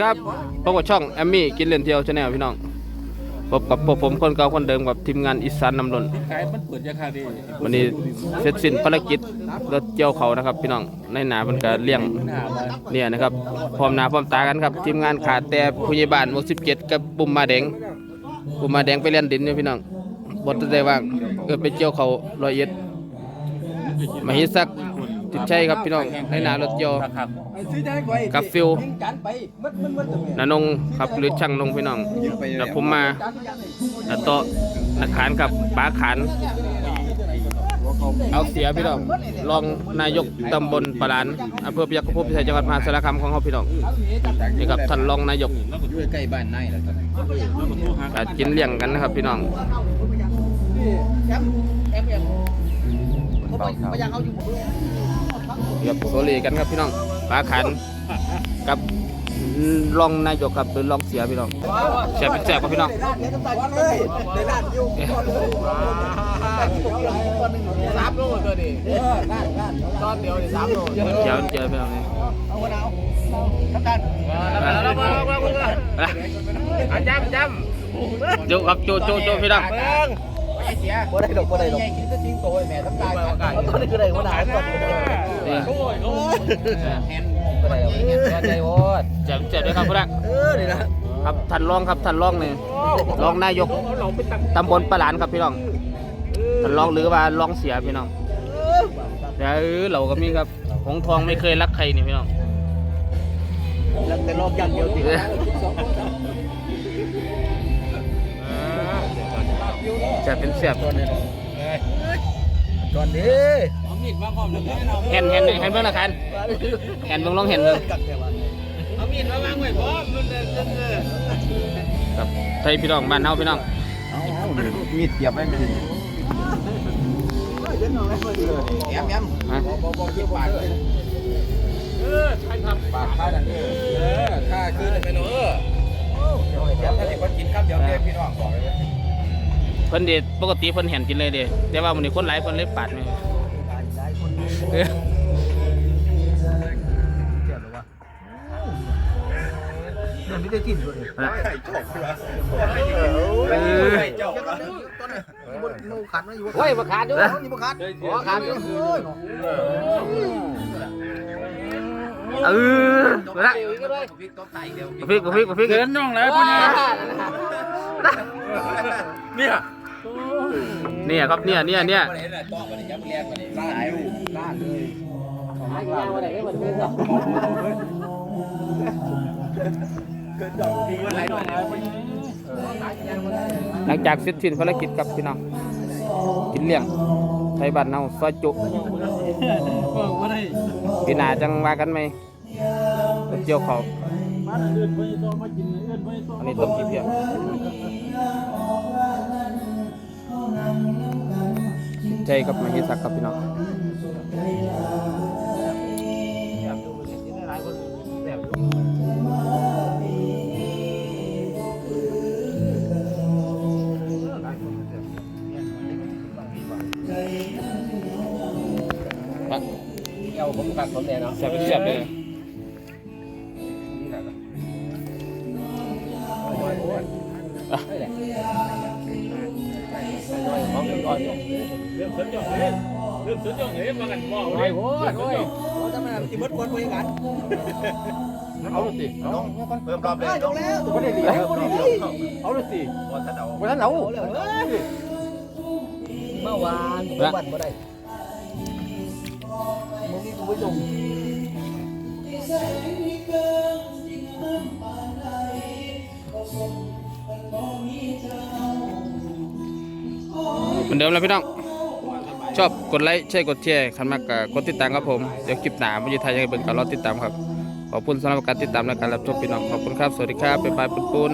ครับพบกับช่องแอมมี่กินเล่นเที่ยวชาแนลพี่น้องพบกับพวกผมคนเก่าคนเดิมกับทีมงานอีสานนำลนขายมันเปิดยาคาดีวันนี้เสร็จสิ้นภารกิจรถเกี่ยวเขานะครับ พี่น้องในหนามันก็เลี้ยงหน้ามาเนี่ยนะครับพร้อมหน้าพร้อมตากันครับ ทีมงานขาดแต่ผู้ใหญ่บ้านหมู่17กับปุ่มมาแดงปุ่มมาแดงไปเล่นดินอยู่พี่น้องบดได้ว่างเออไปเกี่ยวเขาร้อยเอ็ดมาฮิสัก ติดใช่ครับพี่น้องในหนารถเกี่ยวครับกับฟิล นานงครับหรือช่างนงพี่น้องแล้วผมมาแล้วโตะนักขานกับป้าขาน เอาเสียพี่น้องรองนายกตำบลปะหลานอำเภอพยัคฆภูมิพิสัยจังหวัดมหาสารคามของเขาพี่น้องนี่ครับท่านรองนายกอยู่ใกล้บ้านนายแหละครับก็กินเลี้ยงกันนะครับพี่น้องเรีย บโซเลกันครับพี่น้องปาขานกับรองนายกครับหรือรองเสียพี่น้องแซ่บเป็นแซ่บครับพี่น้องสามโลตัวนี้ตอนเดียวนี่สามโลเจียวเจียวพี่น้องนี่แล้วมามาคุณก็ไปละอาจารย์จโจครับจโจโจพี่น้องำเบิ้งบ่ได้ดอกบ่ได้ดอกกินแต่จริงโตแม่ทำตายกันตอนนี้ก็ได้หัวหน้าก่อนนี่โอ้ยโอ้ย แฮนบ่ได้ดอกเงี้ยใจโอดเจียวเจียวด้วยครับพี่น้องเออนี่นะครับท่านรองครับท่านรองนี่รองนายกตำบลปะหลานครับพี่น้องท่านรองหรือว่ารองเสียพี่น้องเดี๋ยวเราก็มีครับหงทองไม่เคยรักใครนี่พี่น้อง แล้วแต่ลอกอย่างเดียวติเจะเป็นเสียบก่อนนี้ก่อนนี้เอามีดมาพร้อมแล้วเราเห็นเห็นเห็นเบิ่งละคันเห็นเบิ่งลองเห็นเบิ่งเอามีดมาวางไว้พร้อมมันจะจะครับไทยพี่น้องบ้านเฮาพี่น้องมีดเสียบไว้มีดแอมแอมฮะบ่บ่บ่คิดปากเลยเออใช่ครับปากค่าดันเออค่าคือได้ไปเนาะเออเดี๋ยวถ้าสิคนกินครับเดี๋ยวเรียกพี่น้องบอกเลย เพิ่นเดปกติเพิ่นเห็นกินเลยเด้แต่ว่ามื้อนี้คนหลายเพิ่นเลยปาดไหมเออเดี๋ยไม่ได้กินเลยนะเออเจ้ามูขันมาอยู่โอ้ยมาขาดด้วยนี่บ่ขันหัวขาดด้วยเออละพริกต้มไตเดียวพริกพริกเกินน้องแล้วพวกนี้เนี่ย เนี่ยครับเนี่ยเนี่ยเนี่ยบ่ได้น่ะต้องบ่ได้ยับเรียกบ่ได้ลาดอยู่ลาดเลยหลังจากเสร็จสิ้นภารกิจกับพี่น้องกินเลี้ยงไทยบ้านเฮาซอยจุพี่หน้าจังว่ากันไหมเจียวเขาอันนี้ต้มขี้เพียง ใจกับมาฮิสักกับพี่น้องเอวผมกัดผมแน่เนาะเสียบเป็นเสียบเล ยเรื่องสนใจเรื่องสนใจเฮ้ยมากันบ่าโอ้ยโอ้ยโอ้ยทำไมมันสิเบิดคนบ่ยังกันเอาสิต้องเพิ่มรอบเลยต้องแล้วได้ดีบ่ได้ดีเอาสิบ่ทันเอาบ่ทันเอาเมื่อวานวันบ่ได้มึงนี่กูไปจมเหมือนเดิมแล้วพี่น้อง ชอบกดไลค์ใช่กดแชร์คันมากกับกดติดตามครับผม เดี๋ยวคลิปหนามาอยู่ไทยยังไงเปิดการรอติดตามครับ ขอบคุณสำหรับการติดตามและการรับชมพี่น้อง ขอบคุณครับ สวัสดีครับบ๊ายบายปุนปุน